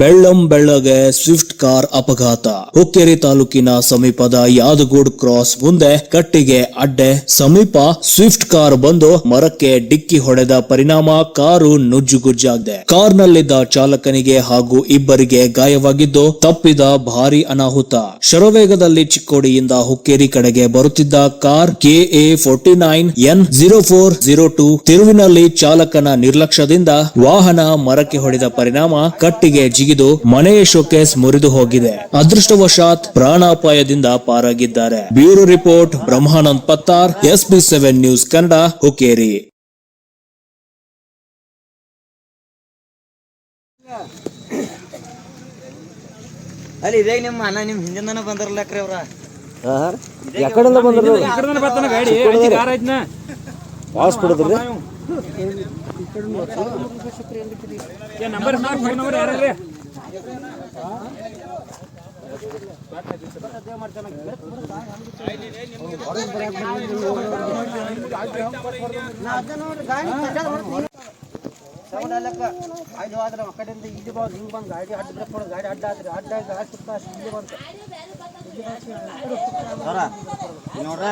ಬೆಳ್ಳಂ ಬೆಳ್ಳಗೆ Swift car ಅಪಘಾತ. ಹುಕ್ಕೇರಿ ತಾಲೂಕಿನ ಸಮೀಪದ ಯಾದಗೋಡ್ ಕ್ರಾಸ್ ಮುಂದೆ ಕಟ್ಟಿಗೆ ಅಡ್ಡೆ. ಸಮೀಪ ಸ್ವಿಫ್ಟ್ ಕಾರ್ ಬಂದು ಮರಕ್ಕೆ ಡಿಕ್ಕಿ ಹೊಡೆದ ಪರಿಣಾಮ ಕಾರು ನುಜ್ಜುಗುಜ್ಜಾಗಿದೆ. ಕಾರ್ನಲ್ಲಿದ್ದ ಚಾಲಕನಿಗೆ ಹಾಗೂ ಇಬ್ಬರಿಗೆ ಗಾಯವಾಗಿದ್ದು ತಪ್ಪಿದ ಭಾರಿ ಅನಾಹುತ. ಶರವೇಗದಲ್ಲಿ ಚಿಕ್ಕೋಡಿಯಿಂದ ಹುಕ್ಕೇರಿ ಕಡೆಗೆ ಬರುತ್ತಿದ್ದ car KA forty nine N zero four zero two ತಿರುವಿನಲ್ಲಿ ಚಾಲಕನ ನಿರ್ಲಕ್ಷ್ಯದಿಂದ ವಾಹನ ಮರಕ್ಕೆ ಹೊಡೆದ ಪರಿಣಾಮ ಕಟ್ಟಿಗೆ ಜಿಗಿದು ಮನೆಯ ಶೋಕೇಸ್ ಮುರಿದು ಹೋಗಿದೆ. ಅದೃಷ್ಟವಶಾತ್ ಪ್ರಾಣಾಪಾಯದಿಂದ ಪಾರಾಗಿದ್ದಾರೆ. Bureau report Brahmanand Pattar SB seven news Kannada Hukkeri ಅಲ್ಲಿ ಇದೇ ನಿಮ್ಮ ಅಣ್ಣ ನಿಮ್ಮ ಬಂದ್ರಲ್ಲ ಬಂದಿರ್ಲಕ್ರಿ ಅವ್ರ? ಎಕಡಿಂದ ಬಂದ್ರು ಕಡೆನ ಬರ್ತಾನ ಗಾಡಿ. ಐತಿ ಕಾರ್ ಐತ್ನ ವಾಸ್ ಬಿಡುದ್ರಿ ಏ ನಂಬರ್ ಫೋನ್ ನಂಬರ್ ಯಾರ್ರಿ? ಆಯ್ತು ಆದ್ರೆ ಆ ಕಡೆಯಿಂದ ಇಲ್ಲಿ ಬಂದು ಹಿಂಗೆ ಬಂದು ಗಾಡಿ ಅಡ್ಡ ಬ್ರೇಕ್ ಗಾಡಿ ಅಡ್ಡ ಆದ್ರೆ ಅಡ್ಡ ಇಲ್ಲಿ ಬಂತು ನೋಡ್ರ.